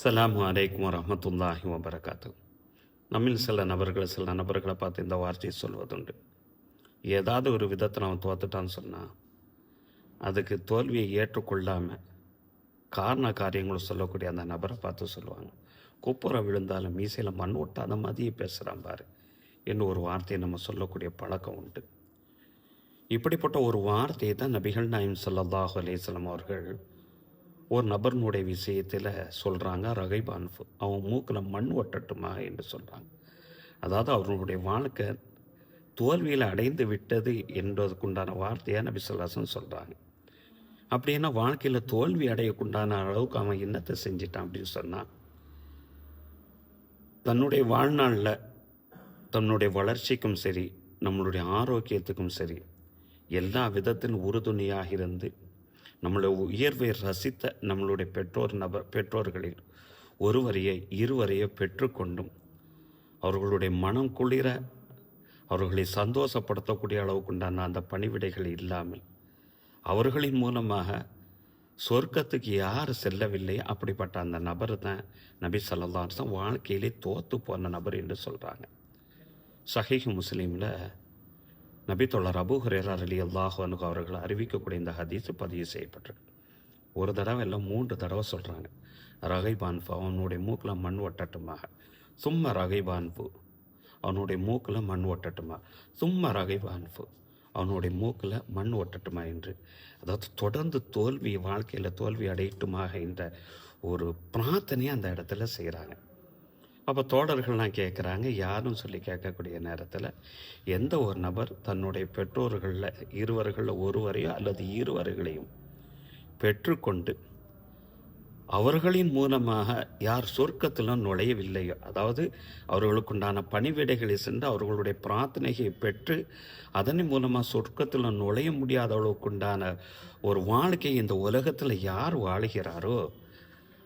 சலாம் அலைக்கும் வரமத்துல்லாஹி வபரகாத்து நம்மில் சில நபர்கள் சில நபர்களை பார்த்து இந்த வார்த்தையை சொல்வதுண்டு. ஏதாவது ஒரு விதத்தை அவன் தோத்துட்டான்னு சொன்னால் அதுக்கு தோல்வியை ஏற்றுக்கொள்ளாமல் காரண காரியங்களும் சொல்லக்கூடிய அந்த நபரை பார்த்து சொல்லுவாங்க. குப்புறம் விழுந்தாலும் மீசையில் மண் ஒட்டாத மாதிரியே பேசுகிறான் பாரு. என்று ஒரு வார்த்தையை நம்ம சொல்லக்கூடிய பழக்கம் உண்டு. இப்படிப்பட்ட ஒரு வார்த்தையை தான் நபிகள் நாயம் ஸல்லல்லாஹு அலைஹி அவர்கள் ஒரு நபர்னுடைய விஷயத்தில் சொல்கிறாங்க ரகைபான்ஃபு அவன் மூக்கில் மண் ஒட்டட்டுமா என்று சொல்கிறாங்க அதாவது அவர்களுடைய வாழ்க்கை தோல்வியில் அடைந்து விட்டது என்பதுக்குண்டான வார்த்தையாக நபி சொல்லாசன் சொல்கிறாங்க அப்படின்னா வாழ்க்கையில் தோல்வி அடையக்குண்டான அளவுக்கு அவன் என்னத்தை செஞ்சிட்டான் அப்படின்னு சொன்னான் தன்னுடைய வாழ்நாளில் தன்னுடைய வளர்ச்சிக்கும் சரி நம்மளுடைய ஆரோக்கியத்துக்கும் சரி எல்லா விதத்திலும் உறுதுணையாக இருந்து நம்மளை உயர்வை ரசித்த நம்மளுடைய பெற்றோர் நபர் பெற்றோர்களில் ஒருவரையே இருவரையே பெற்றுக்கொண்டும் அவர்களுடைய மனம் குளிர அவர்களை சந்தோஷப்படுத்தக்கூடிய அளவுக்குண்டான அந்த பணிவிடைகள் இல்லாமல் அவர்களின் மூலமாக சொர்க்கத்துக்கு யார் செல்லவில்லை? அப்படிப்பட்ட அந்த நபர் தான் நபி சல்லா வாழ்க்கையிலே தோத்து போன நபர் என்று சொல்கிறாங்க சஹீஹ் முஸ்லீமில் நபி அபு ஹுரேரர் அலி அல்லாஹு அவர்கள் அறிவிக்கக்கூடிய இந்த ஹதீஸ் பதிவு செய்யப்பட்டிருக்கு. ஒரு தடவை இல்லை மூன்று தடவை சொல்கிறாங்க ரகைபான்ஃபு அவனுடைய மூக்கில் மண் ஒட்டட்டுமாக. சும்மா ரகைபான்ஃபு அவனுடைய மூக்கில் மண் ஒட்டட்டுமா சும்மா ரகைபான்ஃபு அவனுடைய மூக்கில் மண் ஒட்டட்டுமா என்று. அதாவது தொடர்ந்து தோல்வி வாழ்க்கையில் தோல்வி அடையட்டுமாக என்ற ஒரு பிரார்த்தனையை அந்த இடத்துல செய்கிறாங்க அப்போ தோழர்கள்லாம் கேட்குறாங்க யாரும் சொல்லி கேட்கக்கூடிய நேரத்தில் எந்த ஒரு நபர் தன்னுடைய பெற்றோர்களில் இருவர்களில் ஒருவரையோ அல்லது இருவர்களையும் பெற்றுக்கொண்டு அவர்களின் மூலமாக யார் சொர்க்கத்திலும் நுழையவில்லையோ அதாவது அவர்களுக்குண்டான பணிவிடைகளை சென்று அவர்களுடைய பிரார்த்தனையை பெற்று அதன் மூலமாக சொர்க்கத்தில் நுழைய முடியாத அளவுக்குண்டான ஒரு வாழ்க்கை இந்த உலகத்தில் யார் வாழுகிறாரோ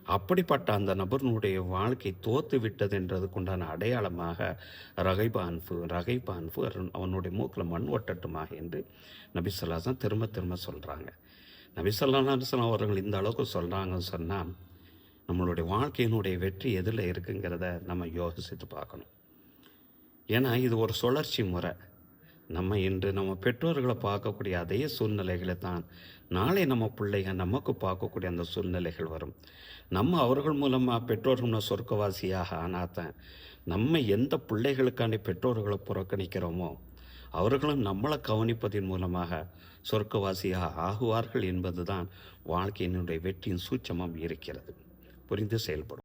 அப்படிப்பட்ட அந்த நபர்னுடைய வாழ்க்கை தோத்து விட்டதுன்றதுக்குண்டான அடையாளமாக ரகைபான்ஃபு ரகைபான்ஃபு அவனுடைய மூக்கில் மண் ஒட்டட்டுமாக என்று நபிசல்லாசன் திரும்ப திரும்ப சொல்கிறாங்க நபிசல்லாசன் அவர்கள் இந்த அளவுக்கு சொல்கிறாங்கன்னு சொன்னால் நம்மளுடைய வாழ்க்கையினுடைய வெற்றி எதில் இருக்குங்கிறத நம்ம யோசித்து பார்க்கணும். ஏன்னா இது ஒரு சுழற்சி முறை. நம்ம இன்று நம்ம பெற்றோர்களை பார்க்கக்கூடிய அதே சூழ்நிலைகளை தான் நாளை நம்ம பிள்ளைங்க நமக்கு பார்க்கக்கூடிய அந்த சூழ்நிலைகள் வரும். நம்ம அவர்கள் மூலமாக பெற்றோர்கள் சொர்க்கவாசியாக ஆனாத்தான் நம்ம எந்த பிள்ளைகளுக்காண்டி பெற்றோர்களை புறக்கணிக்கிறோமோ அவர்களும் நம்மளை கவனிப்பதன் மூலமாக சொர்க்கவாசியாக ஆகுவார்கள் என்பதுதான் வாழ்க்கையினுடைய வெற்றியின் சூட்சமம் இருக்கிறது. புரிந்து செயல்படும்.